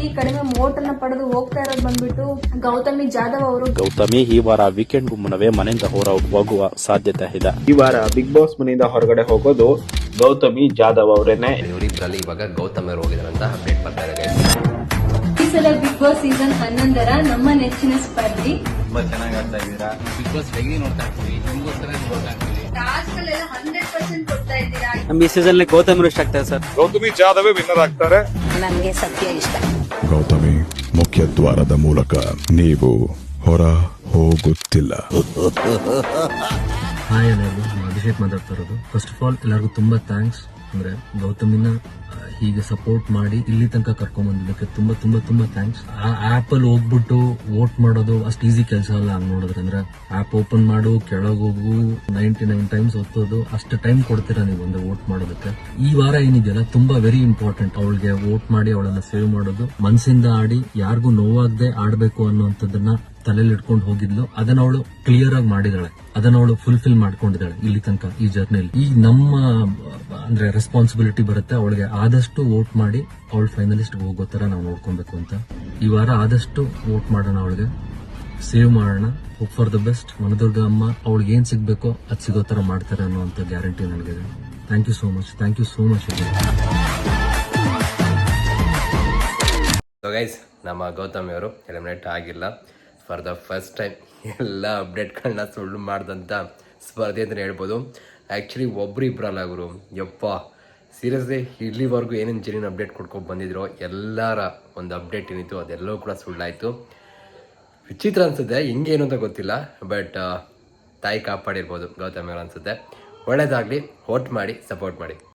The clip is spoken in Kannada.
ಅತಿ ಕಡಿಮೆ ಮೋಟನ್ನ ಪಡೆದು ಹೋಗ್ತಾ ಇರೋದು ಬಂದ್ಬಿಟ್ಟು ಗೌತಮಿ ಜಾಧವ್ ಅವರು. ಗೌತಮಿ ಈ ವಾರ ವೀಕೆಂಡ್ ಮುನ್ನವೇ ಮನೆಯಿಂದ ಹೊರ ಹೋಗುವ ಸಾಧ್ಯತೆ ಇದೆ. ಈ ವಾರ ಬಿಗ್ ಬಾಸ್ ಮನೆಯಿಂದ ಹೊರಗಡೆ ಹೋಗೋದು ಗೌತಮಿ ಜಾಧವ್ ಅವರೇನೆ. ಇವರಿಬ್ಬರಲ್ಲಿ ಇವಾಗ ಗೌತಮ್ ಅಂತ ಅಪ್ಡೇಟ್ ಬರ್ತಾ ಇದೆ ಈ ಸಲ ಬಿಗ್ ಬಾಸ್ ಸೀಸನ್ ಹನ್ನೊಂದರ ನಮ್ಮ ನೆಚ್ಚಿನ ಸ್ಪರ್ಧಿ. ತುಂಬಾ ಚೆನ್ನಾಗಿ ಆಡ್ತಾ ಇದ್ದೀರಾ? ಬಿಗ್ ಬಾಸ್ ಡೈಲಿ ನೋಡ್ತಾ ಇರ್ತೀವಿ ನಿಮ್ಗೋಸ್ಕರ ನೋಡ್ತಾ ಇರ್ತೀವಿ. ಹಂಡ್ರೆಡ್ ಪರ್ಸೆಂಟ್ ಕೊಡ್ತಾ ಇದ್ದೀರಾ? ನಮ್ಗೆ ಈ ಸೀಸನ್ ಗೌತಮ್ ಇಷ್ಟ ಆಗ್ತಾರೆ ಸರ್. ಗೌತಮಿ ಜಾಧವೇ ವಿನ್ನರ್ ಆಗ್ತಾರೆ. ನನಗೆ ಸತ್ಯ ಇಷ್ಟ. ಗೌತಮಿ ಮುಖ್ಯ ದ್ವಾರದ ಮೂಲಕ ನೀವು ಹೊರ ಹೋಗುತ್ತಿಲ್ಲ. ಹಾಯ್ ಎಲ್ಲರಿಗೂ ನಾನು ಅಭಿಷೇಕ್ ಮಾತಾಡ್ತಾ ಇರೋದು. ಫಸ್ಟ್ ಆಫ್ ಆಲ್ ಎಲ್ಲರಿಗೂ ತುಂಬಾ ಥ್ಯಾಂಕ್ಸ್ ಅಂದ್ರೆ ಗೌತಮಿನ ಹೀಗೆ ಸಪೋರ್ಟ್ ಮಾಡಿ ಇಲ್ಲಿ ತನಕ ಕರ್ಕೊಂಡ್ ಬಂದಿದ್ದಕ್ಕೆ ತುಂಬಾ ತುಂಬಾ ತುಂಬಾ ಥ್ಯಾಂಕ್ಸ್ ಆ ಆಪ್ ಅಲ್ಲಿ ಹೋಗ್ಬಿಟ್ಟು ವೋಟ್ ಮಾಡೋದು ಅಷ್ಟು ಈಸಿ ಕೆಲಸ ಅಲ್ಲ ಹಂಗ್ ನೋಡಿದ್ರೆ ಅಂದ್ರೆ ಆಪ್ ಓಪನ್ ಮಾಡು, ಕೆಳಗೆ ಹೋಗು ನೈಂಟಿ ನೈನ್ ಟೈಮ್ಸ್ ಒತ್ತೋದು, ಅಷ್ಟು ಟೈಮ್ ಕೊಡ್ತೀರಾ ನೀವು ಒಂದು ವೋಟ್ ಮಾಡೋದಕ್ಕೆ. ಈ ವಾರ ಏನಿದೆಯಲ್ಲ, ತುಂಬಾ ವೆರಿ ಇಂಪಾರ್ಟೆಂಟ್ ಅವಳಿಗೆ ವೋಟ್ ಮಾಡಿ ಅವಳನ್ನ ಸೇವ್ ಮಾಡೋದು ಮನಸ್ಸಿಂದ ಆಡಿ ಯಾರಿಗೂ ನೋವಾಗದೆ ಆಡ್ಬೇಕು ಅನ್ನುವಂಥದ್ದನ್ನ ತಲೆಯಲ್ಲಿ ಇಟ್ಕೊಂಡು ಹೋಗಿದ್ಲು. ಅದನ್ನ ಅವಳು ಕ್ಲಿಯರ್ ಆಗಿ ಮಾಡಿದಾಳೆ ಅದನ್ನ ಅವಳು ಫುಲ್ಫಿಲ್ ಮಾಡ್ಕೊಂಡಿದ್ದಾಳೆ ಇಲ್ಲಿ ತನಕ ಈ ಜರ್ನಿಯಲ್ಲಿ ಈ ನಮ್ಮ, ಅಂದ್ರೆ ರೆಸ್ಪಾನ್ಸಿಬಿಲಿಟಿ ಬರುತ್ತೆ, ಅವಳಿಗೆ ಆದಷ್ಟು ವೋಟ್ ಮಾಡಿ ಅವಳು ಫೈನಲಿಸ್ಟ್ ಹೋಗೋ ತರ ನಾವು ನೋಡ್ಕೊಬೇಕು ಅಂತ. ಈ ವಾರ ಆದಷ್ಟು ವೋಟ್ ಮಾಡೋಣ ಅವಳಿಗೆ. ಸೇವ್ ಮಾಡೋಣ ಹೋಪ್ ಫಾರ್ ದ ಬೆಸ್ಟ್ ಮನದುರ್ಗ ಅಮ್ಮ, ಅವಳಿಗೆ ಏನ್ ಸಿಗ್ಬೇಕೋ ಅದ್ ಸಿಗೋ ತರ ಮಾಡ್ತಾರೆ ಅನ್ನುವಂತ ಗ್ಯಾರಂಟಿ ನನಗಿದೆ. Thank you so much thank you so much guys ನಮ್ಮ ಗೌತಮ್ ಅವರು ಎಲಿಮಿನೇಟ್ ಆಗಿಲ್ಲ. ಫಾರ್ ದ ಫಸ್ಟ್ ಟೈಮ್ ಎಲ್ಲ ಅಪ್ಡೇಟ್ಗಳನ್ನ ಸುಳ್ಳು ಮಾಡಿದಂಥ ಸ್ಪರ್ಧೆ ಅಂತಲೇ ಹೇಳ್ಬೋದು. ಆ್ಯಕ್ಚುಲಿ ಒಬ್ರು ಇಬ್ಬರಲ್ಲ ಗುರು. ಯಪ್ಪ ಸೀರಿಯಸ್ಲಿ ಇಲ್ಲಿವರೆಗೂ ಏನೇನು ಜರಿನ ಅಪ್ಡೇಟ್ ಕೊಡ್ಕೊಂಡು ಬಂದಿದ್ರು ಎಲ್ಲರ ಒಂದು ಅಪ್ಡೇಟ್ ಏನಿತ್ತು, ಅದೆಲ್ಲವೂ ಕೂಡ ಸುಳ್ಳಾಯಿತು. ವಿಚಿತ್ರ ಅನಿಸುತ್ತೆ, ಹಿಂಗೇನು ಅಂತ ಗೊತ್ತಿಲ್ಲ ಬಟ್ ತಾಯಿ ಕಾಪಾಡಿರ್ಬೋದು ಗೌತಮ್ ಅವರು ಅನಿಸುತ್ತೆ. ಒಳ್ಳೇದಾಗಲಿ ವೋಟ್ ಮಾಡಿ ಸಪೋರ್ಟ್ ಮಾಡಿ.